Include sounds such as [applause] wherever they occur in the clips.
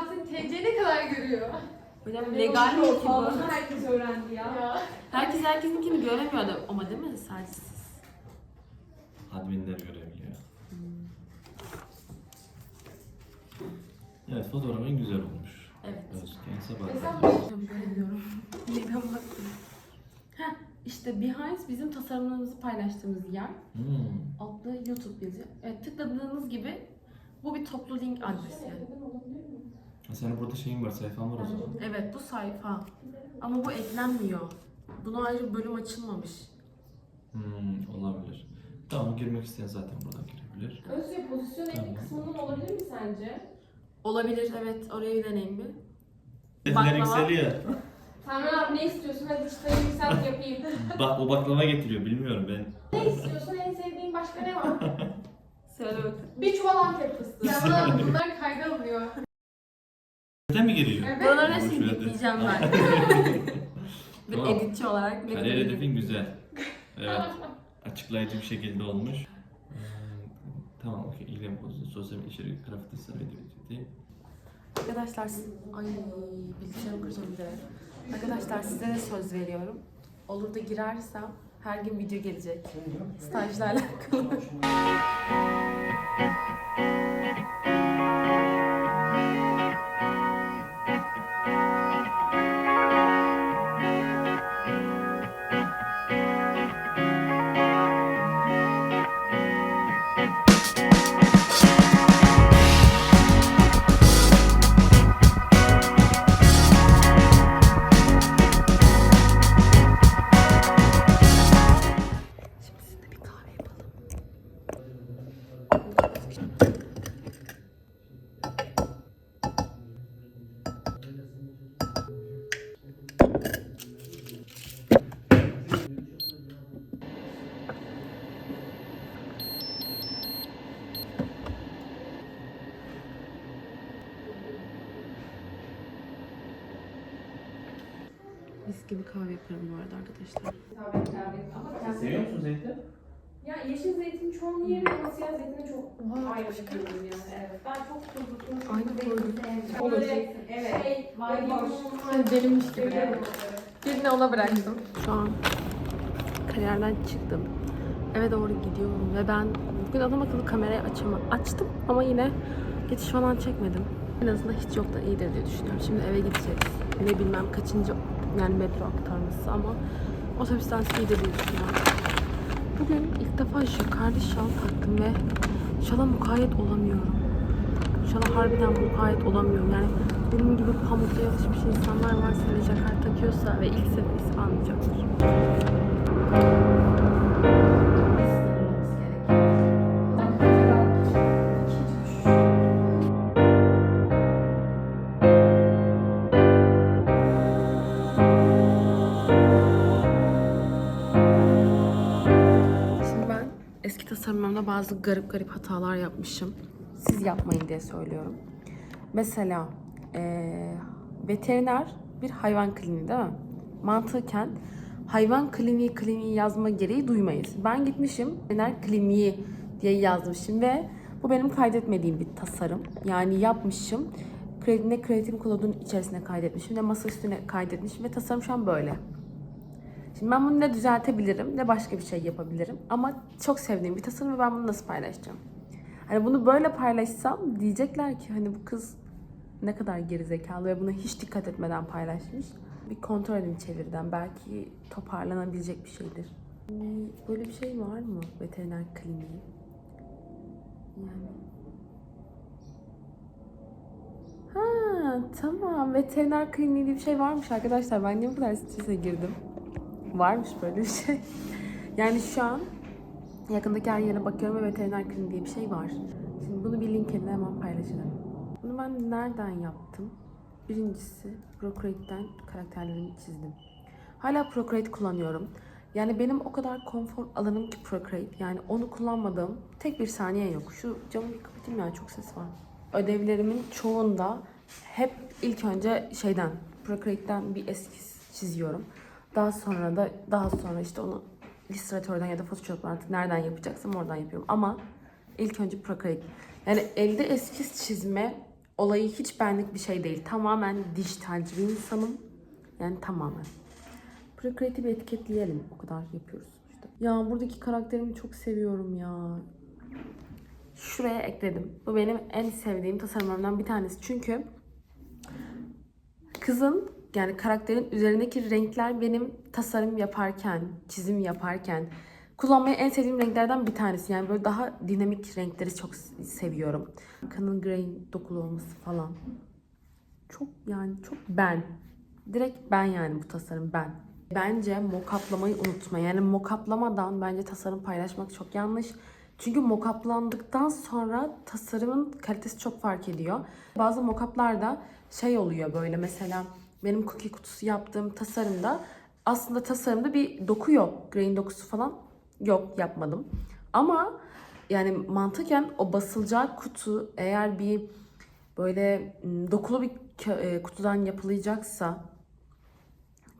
şey. Ya senin TC ne kadar görüyor? Hocam legal mi ki bu? herkes öğrendi ya. ya. Herkes herkesinkini göremiyordu ama değil mi? Sadece siz. Adminler görebiliyor. Evet fotoğrafın güzel olmuş. Evet. Özgen sabah. Mesela Hocam göremiyorum. [laughs] Neden baktım? Heh, işte Behance bizim tasarımlarımızı paylaştığımız yer. Hmm. Altında YouTube yazıyor. Evet, tıkladığınız gibi bu bir toplu link adresi yani. Senin burada şeyin var, sayfan var o zaman. Evet bu sayfa. Ama bu eklenmiyor. Buna ayrı bölüm açılmamış. Hmm, olabilir. Tamam girmek isteyen zaten buradan girebilir. Özce pozisyon ekli Tamam. kısmından olabilir mi sence? Olabilir evet oraya bir deneyim bir. Baklava. yükseliyor. Tamam abi ne istiyorsun? Hadi çıtayı yükselt yapayım. [laughs] Bak o baklava getiriyor bilmiyorum ben. ne istiyorsun? En sevdiğin başka ne var? Söyle bakalım. Bir çuval antep fıstığı. Ya bunlar kayda alınıyor. Neden mi giriyor? Evet. Buraları Boş hepsini ver. bitleyeceğim ben. [laughs] bir Tamam. editçi olarak ne Kariyer kadar hedefin güzel. Evet. Açıklayıcı bir şekilde olmuş. Ee, tamam okey. İlgilem pozisyonu, sosyal içerik, grafik tasarım, edebiyatı. Arkadaşlar siz... Ay bilgisayarımı kıracağım bir de. Arkadaşlar size de söz veriyorum. Olur da girersem her gün video gelecek. Stajla alakalı. Mis gibi kahve yaparım bu arada arkadaşlar. Seviyor musun zeytin? Ya yeşil zeytin çoğunu yerim ama siyah zeytini çok ayrı seviyorum yani. Evet. Ben çok tuzlu Aynı koydum. Olur. Evet. Şey, Vay boş. Delinmiş gibi. Seviyorum. Birini ona bıraktım. Şu an kariyerden çıktım. Eve doğru gidiyorum ve ben bugün adam akıllı kamerayı açama, açtım ama yine geçiş falan çekmedim. En azından hiç yoktan iyidir diye düşünüyorum. Şimdi eve gideceğiz. Ne bilmem kaçıncı yani metro aktarması ama otobüsten iyidir diye düşünüyorum. Bugün ilk defa jacquard'i şal taktım ve şala mukayyet olamıyorum. Şala harbiden mukayyet olamıyorum. Yani benim gibi pamukla alışmış insanlar varsa ve jacquard takıyorsa ve ilk seferi anlayacaktır. Tasarımlarımda bazı garip garip hatalar yapmışım. Siz yapmayın diye söylüyorum. Mesela eee, veteriner bir hayvan kliniği değil mi? Mantıken hayvan kliniği kliniği yazma gereği duymayız. Ben gitmişim veteriner kliniği diye yazmışım ve bu benim kaydetmediğim bir tasarım. Yani yapmışım. Ne kreatif kodun içerisine kaydetmişim ne masa üstüne kaydetmişim ve tasarım şu an böyle. Şimdi ben bunu ne düzeltebilirim ne başka bir şey yapabilirim. Ama çok sevdiğim bir tasarım ve ben bunu nasıl paylaşacağım? Hani bunu böyle paylaşsam diyecekler ki hani bu kız ne kadar gerizekalı ve buna hiç dikkat etmeden paylaşmış. Bir kontrol edin çeviriden. Belki toparlanabilecek bir şeydir. Yani Böyle bir şey var mı veteriner kliniği? Yani Ha tamam veteriner kliniği diye bir şey varmış arkadaşlar. Ben niye bu kadar strese girdim? Varmış böyle bir şey. [laughs] Yani şu an yakındaki her yere bakıyorum ve veteriner kliniği diye bir şey var. Şimdi bunu bir LinkedIn'e hemen paylaşırım. Bunu ben nereden yaptım? Birincisi Procreate'den karakterlerimi çizdim. Hala Procreate kullanıyorum. Yani benim o kadar konfor alanım ki Procreate. Yani onu kullanmadığım tek bir saniye yok. Şu camı bir kapatayım ya çok ses var. Ödevlerimin çoğunda hep ilk önce şeyden Procreate'den bir eskiz çiziyorum. Daha sonra da daha sonra işte onu Illustrator'dan ya da Photoshop'tan artık nereden yapacaksam oradan yapıyorum. Ama İlk önce Procreate. Yani elde eskiz çizme olayı hiç benlik bir şey değil. Tamamen dijitalci bir insanım. Yani tamamen. Procreate'i bir etiketleyelim. O kadar yapıyoruz işte. Ya buradaki karakterimi çok seviyorum ya. Şuraya ekledim. Bu benim en sevdiğim tasarımlarımdan bir tanesi. Çünkü kızın yani karakterin üzerindeki renkler benim tasarım yaparken, çizim yaparken kullanmayı en sevdiğim renklerden bir tanesi. Yani böyle daha dinamik renkleri çok seviyorum. Kanın grey dokulu olması falan. Çok yani çok ben. Direkt ben yani bu tasarım ben. Bence mokaplamayı unutma. Yani mokaplamadan bence tasarım paylaşmak çok yanlış. Çünkü mokaplandıktan sonra tasarımın kalitesi çok fark ediyor. Bazı mokaplarda şey oluyor böyle mesela benim cookie kutusu yaptığım tasarımda aslında tasarımda bir doku yok. Grain dokusu falan yok yapmadım. Ama yani mantıken o basılacağı kutu eğer bir böyle dokulu bir e, kutudan yapılacaksa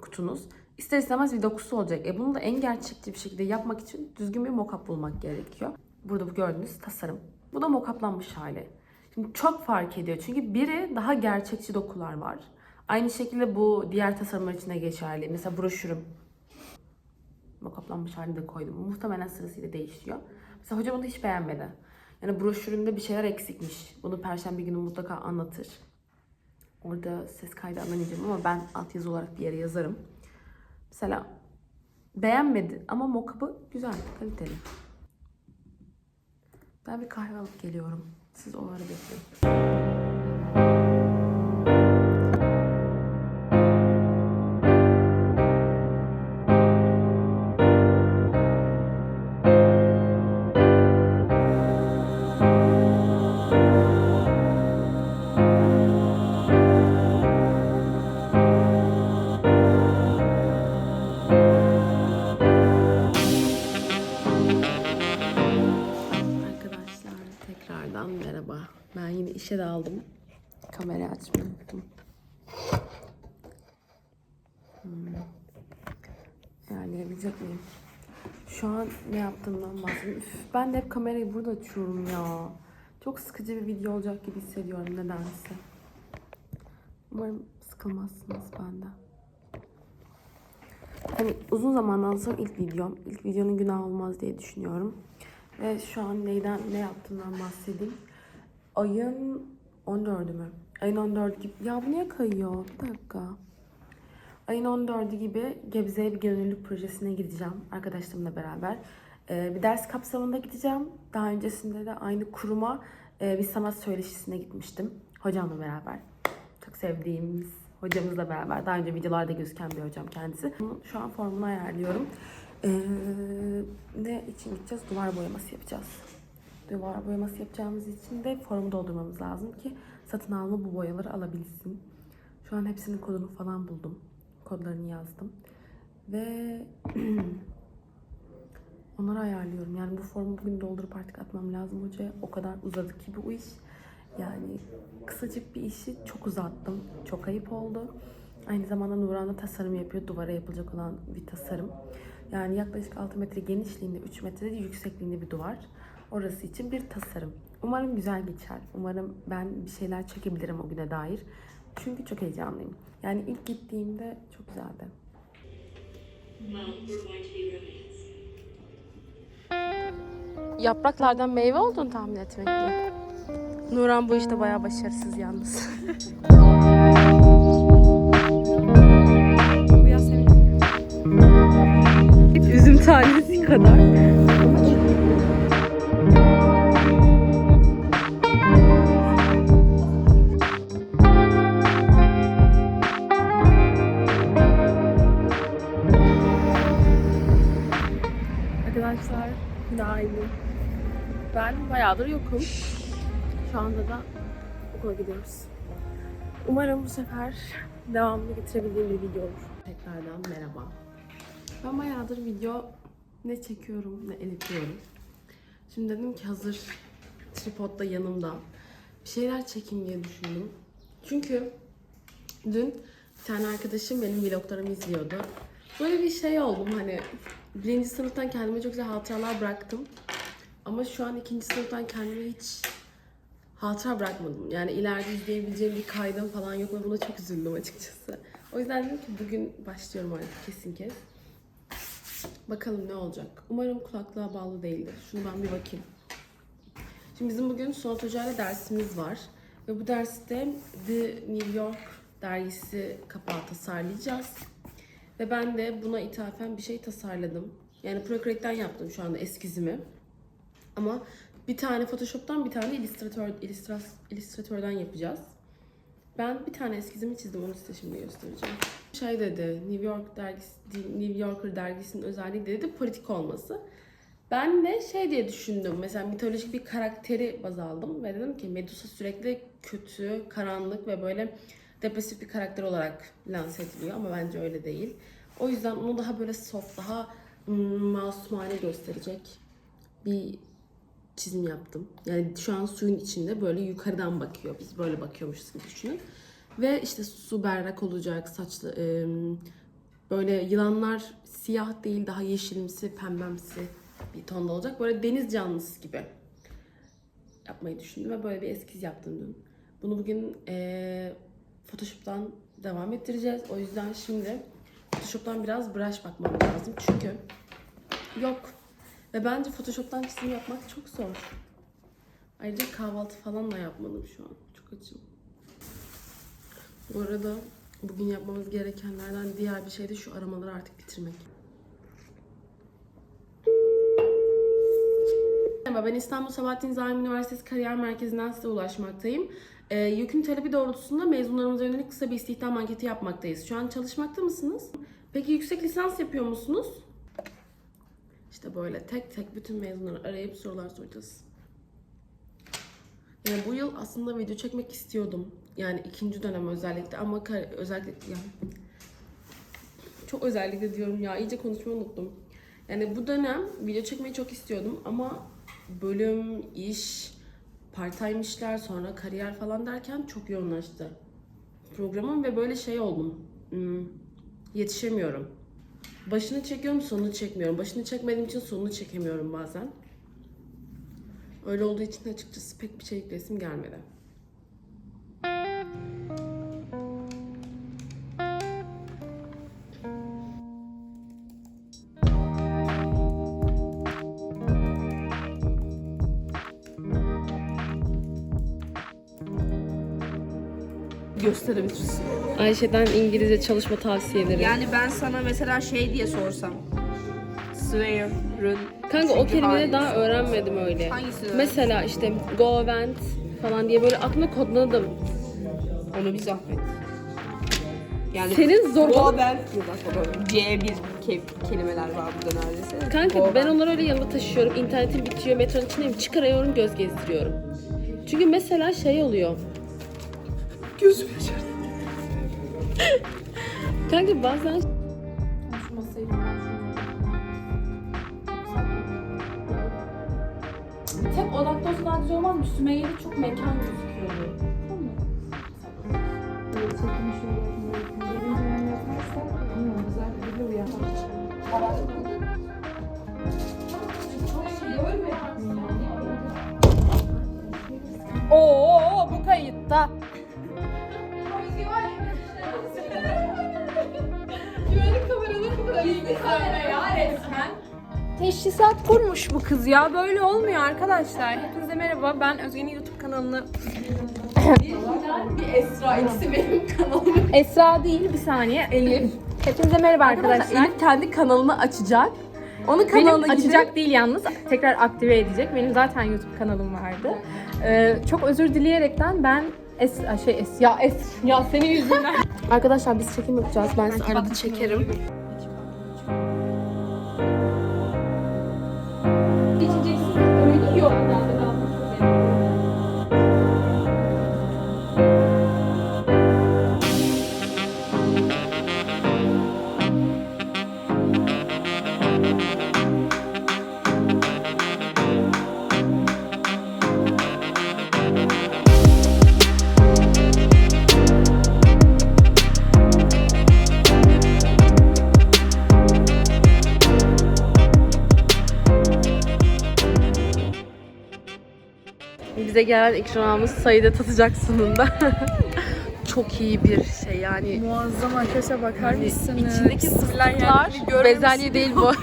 kutunuz ister istemez bir dokusu olacak. E bunu da en gerçekçi bir şekilde yapmak için düzgün bir mockup bulmak gerekiyor. Burada bu gördüğünüz tasarım. Bu da mockuplanmış hali. Şimdi çok fark ediyor. Çünkü biri daha gerçekçi dokular var. Aynı şekilde bu diğer tasarımlar için de geçerli. Mesela broşürüm. Mockuplanmış halini de koydum. Muhtemelen sırasıyla değişiyor. Mesela hocam onu hiç beğenmedi. Yani broşüründe bir şeyler eksikmiş. Bunu perşembe günü mutlaka anlatır. Orada ses kaydı anlamayacağım ama ben altyazı olarak bir yere yazarım. Mesela beğenmedi ama mockup'ı güzel, kaliteli. Ben bir kahve alıp geliyorum. Siz o ara bekleyin. Tekrardan merhaba. Ben yine işe daldım. Kamerayı açmayı unuttum. Hmm. Ayarlayabilecek miyim? Şu an ne yaptığımdan bahsedeyim. Üf, ben de hep kamerayı burada açıyorum ya. Çok sıkıcı bir video olacak gibi hissediyorum nedense. Umarım sıkılmazsınız benden. Hani uzun zamandan sonra ilk videom. İlk videonun günah olmaz diye düşünüyorum. Ve şu an neyden ne yaptığımdan bahsedeyim. Ayın 14'ü mü? Ayın 14'ü gibi. Ya bu niye kayıyor? Bir dakika. Ayın 14'ü gibi Gebze'ye bir gönüllülük projesine gideceğim arkadaşlarımla beraber. Ee, bir ders kapsamında gideceğim. Daha öncesinde de aynı kuruma e, bir sanat söyleşisine gitmiştim. Hocamla beraber. Çok sevdiğimiz hocamızla beraber. Daha önce videolarda gözüken bir hocam kendisi. Şu an formunu ayarlıyorum. Ee, ne için gideceğiz? Duvar boyaması yapacağız. Duvar boyaması yapacağımız için de formu doldurmamız lazım ki satın alma bu boyaları alabilsin. Şu an hepsinin kodunu falan buldum. Kodlarını yazdım. Ve [clears throat] onları ayarlıyorum. Yani bu formu bugün doldurup artık atmam lazım hocaya. O kadar uzadı ki bu iş. Yani kısacık bir işi çok uzattım. Çok ayıp oldu. Aynı zamanda Nuran da tasarım yapıyor. Duvara yapılacak olan bir tasarım. Yani yaklaşık 6 metre genişliğinde, 3 metre de yüksekliğinde bir duvar. Orası için bir tasarım. Umarım güzel geçer. Umarım ben bir şeyler çekebilirim o güne dair. Çünkü çok heyecanlıyım. Yani ilk gittiğimde çok güzeldi. Yapraklardan meyve olduğunu tahmin etmekle. Nuran bu işte bayağı başarısız yalnız. [laughs] tanesi kadar. Arkadaşlar günaydın. Ben bayağıdır yokum. Şu anda da okula gidiyoruz. Umarım bu sefer devamını getirebildiğim bir video olur. Tekrardan merhaba. Ben bayağıdır video ne çekiyorum ne editliyorum. Şimdi dedim ki hazır tripod da yanımda. Bir şeyler çekeyim diye düşündüm. Çünkü dün bir tane arkadaşım benim vloglarımı izliyordu. Böyle bir şey oldum hani birinci sınıftan kendime çok güzel hatıralar bıraktım. Ama şu an ikinci sınıftan kendime hiç hatıra bırakmadım. Yani ileride izleyebileceğim bir kaydım falan yok ve buna çok üzüldüm açıkçası. O yüzden dedim ki bugün başlıyorum artık kesin kes. Bakalım ne olacak. Umarım kulaklığa bağlı değildir. Şunu ben bir bakayım. Şimdi bizim bugün Sonat Hoca ile dersimiz var. Ve bu derste The New York dergisi kapağı tasarlayacağız. Ve ben de buna ithafen bir şey tasarladım. Yani Procreate'den yaptım şu anda eskizimi. Ama bir tane Photoshop'tan bir tane Illustrator, Illustras- Illustrator'dan yapacağız. Ben bir tane eskizimi çizdim onu size şimdi göstereceğim. Şey dedi New York dergisi, New Yorker dergisinin özelliği dedi politik olması. Ben de şey diye düşündüm. Mesela mitolojik bir karakteri baz aldım ve dedim ki Medusa sürekli kötü, karanlık ve böyle depresif bir karakter olarak lanse ediliyor ama bence öyle değil. O yüzden onu daha böyle soft, daha mm, masumane gösterecek bir çizim yaptım. Yani şu an suyun içinde böyle yukarıdan bakıyor. Biz böyle bakıyormuşuz gibi düşünün. Ve işte su berrak olacak, saçlı em, böyle yılanlar siyah değil daha yeşilimsi, pembemsi bir tonda olacak. Böyle deniz canlısı gibi yapmayı düşündüm ve böyle bir eskiz yaptım dün. Bunu bugün eee, Photoshop'tan devam ettireceğiz. O yüzden şimdi Photoshop'tan biraz brush bakmam lazım. Çünkü yok. Ve bence Photoshop'tan çizim yapmak çok zor. Ayrıca kahvaltı falan da yapmadım şu an. Çok açım. Bu arada bugün yapmamız gerekenlerden diğer bir şey de şu aramaları artık bitirmek. Merhaba, ben İstanbul Sabahattin Zaim Üniversitesi Kariyer Merkezi'nden size ulaşmaktayım. Ee, YÖK'ün talebi doğrultusunda mezunlarımıza yönelik kısa bir istihdam anketi yapmaktayız. Şu an çalışmakta mısınız? Peki yüksek lisans yapıyor musunuz? İşte böyle tek tek bütün mezunları arayıp sorular soracağız. Yani bu yıl aslında video çekmek istiyordum. Yani ikinci dönem özellikle ama özellikle yani çok özellikle diyorum ya iyice konuşmayı unuttum. Yani bu dönem video çekmeyi çok istiyordum ama bölüm, iş, part-time işler, sonra kariyer falan derken çok yoğunlaştı programım ve böyle şey oldum. Hmm, yetişemiyorum. Başını çekiyorum, sonunu çekmiyorum. Başını çekmediğim için sonunu çekemiyorum bazen. Öyle olduğu için açıkçası pek bir şey yüklesim gelmedi. Gösterebilirsin. Ayşe'den İngilizce çalışma tavsiyeleri. Yani ben sana mesela şey diye sorsam. Swear'ın Kanka o kelimeleri daha öğrenmedim öyle. Hangisini Mesela işte go went falan diye böyle aklımda kodladım. Onu bir zahmet. Yani Senin zor Go ben. Dur bak baba. C1 ke- kelimeler var burada neredeyse. Kanka Go ben onları öyle yanımda taşıyorum. İnternetim bitiyor, metronun içindeyim. Çıkarıyorum, göz gezdiriyorum. Çünkü mesela şey oluyor. Gözüm yaşardı. Kanka bazen Şu masayı falan şöyle- Tek odakta olsa daha güzel olmaz mı? Sümeyye'de çok mekan gözüküyordu. Tamam mı? Çekimi kamera ya resmen. Teşhisat kurmuş bu kız ya. Böyle olmuyor arkadaşlar. Hepinize merhaba. Ben Özge'nin YouTube kanalını... Bir Esra, ikisi benim kanalım. Esra değil bir saniye. Elif. Hepinize merhaba arkadaşlar. Elif kendi kanalını açacak. Onun Benim kanalına açacak değil yalnız. Tekrar aktive edecek. Benim zaten YouTube kanalım vardı. Ee, çok özür dileyerekten ben Es, şey es, ya es, ya senin yüzünden. [laughs] Arkadaşlar biz çekim yapacağız. Ben size arada çekerim. Yok. Bize gelen ikramımız sayıda tatacak sunumda. [laughs] Çok iyi bir şey yani. Muazzam arkadaşlar bakar Yani mısınız? içindeki fıstıklar bezelye değil bu. [laughs]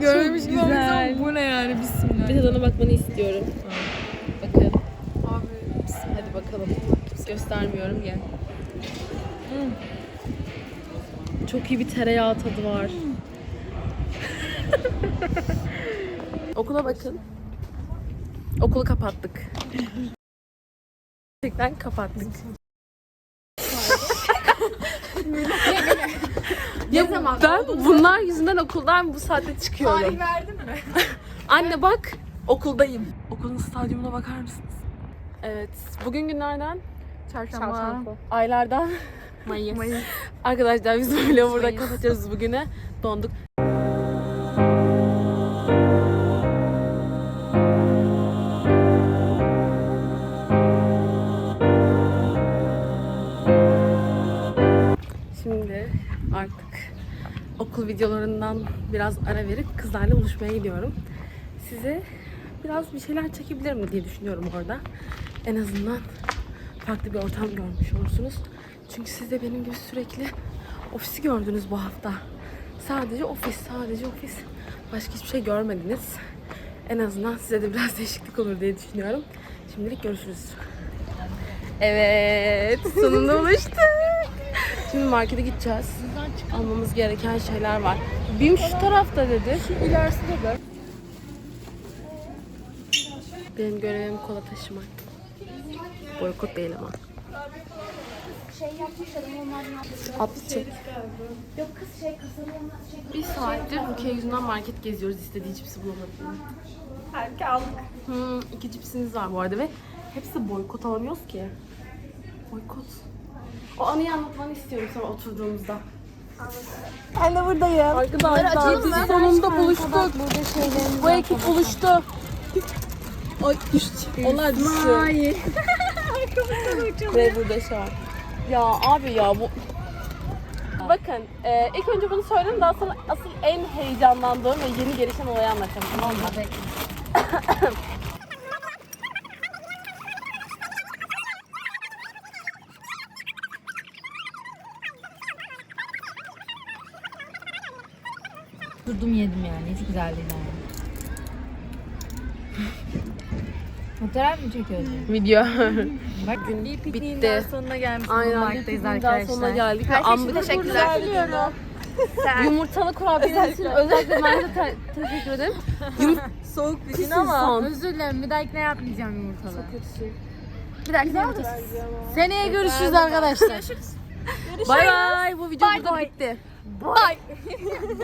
Görmemiş gibi olmuş ama güzel. bu ne yani bismillah. Bir tadına bakmanı istiyorum. Bakın. Hadi bakalım. Göstermiyorum gel. Çok iyi bir tereyağı tadı var. [laughs] Okula bakın. Okulu kapattık. Gerçekten kapattık. [laughs] ya ben bunlar yüzünden okuldan bu saatte çıkıyorum. Tarih verdin mi? [laughs] Anne bak okuldayım. Okulun stadyumuna bakar mısınız? Evet. Bugün günlerden Çarşamba. aylardan Mayıs. [laughs] Arkadaşlar biz böyle burada kapatıyoruz bugüne. Donduk. Videolarından biraz ara verip kızlarla buluşmaya gidiyorum. Size biraz bir şeyler çekebilirim diye düşünüyorum orada. En azından farklı bir ortam görmüş olursunuz. Çünkü siz de benim gibi sürekli ofisi gördünüz bu hafta. Sadece ofis, sadece ofis. Başka hiçbir şey görmediniz. En azından size de biraz [laughs] değişiklik olur diye düşünüyorum. Şimdilik görüşürüz. Evet, sonunda buluştuk. Şimdi markete gideceğiz. Almamız gereken şeyler var. Bim şu tarafta dedi. Şu ilerisinde de. Benim görevim kola taşımak. Boykot değil ama. Atlı çek. Bir saattir Rukiye yüzünden market geziyoruz. istediği cipsi bulamadık. Belki aldık. Hmm, iki cipsiniz var bu arada ve hepsi boykot alamıyoruz ki. Boykot. O anıyı anlatmanı istiyorum sonra oturduğumuzda. Ben de buradayım. Arkadaşlar biz sonunda buluştuk. Bu ekip buluştu. Ay düştü. Onlar düştü. [laughs] Ve burada şey var. Ya abi ya bu... Bakın e, ilk önce bunu söyleyeyim daha sonra asıl en heyecanlandığım ve yeni gelişen olayı anlatacağım tamam mı? [laughs] Durdum yedim yani. Hiç güzel değil ama. Fotoğraf mı çekiyorsun? Video. [laughs] Bak Gün Bitti. bitti. sonuna gelmiş. Pikniğin daha sonuna arkadaşlar. geldik. Ve anlık teşekkürler. Yumurtalı kurabiye için özellikle ben de te- teşekkür ederim. [laughs] Soğuk bir gün Ama ama. Özür dilerim. Bir dahakine yapmayacağım yumurtalı. Bir dakika yumurtasız. Seneye görüşürüz arkadaşlar. Bay bay. Bu video burada bitti. [laughs]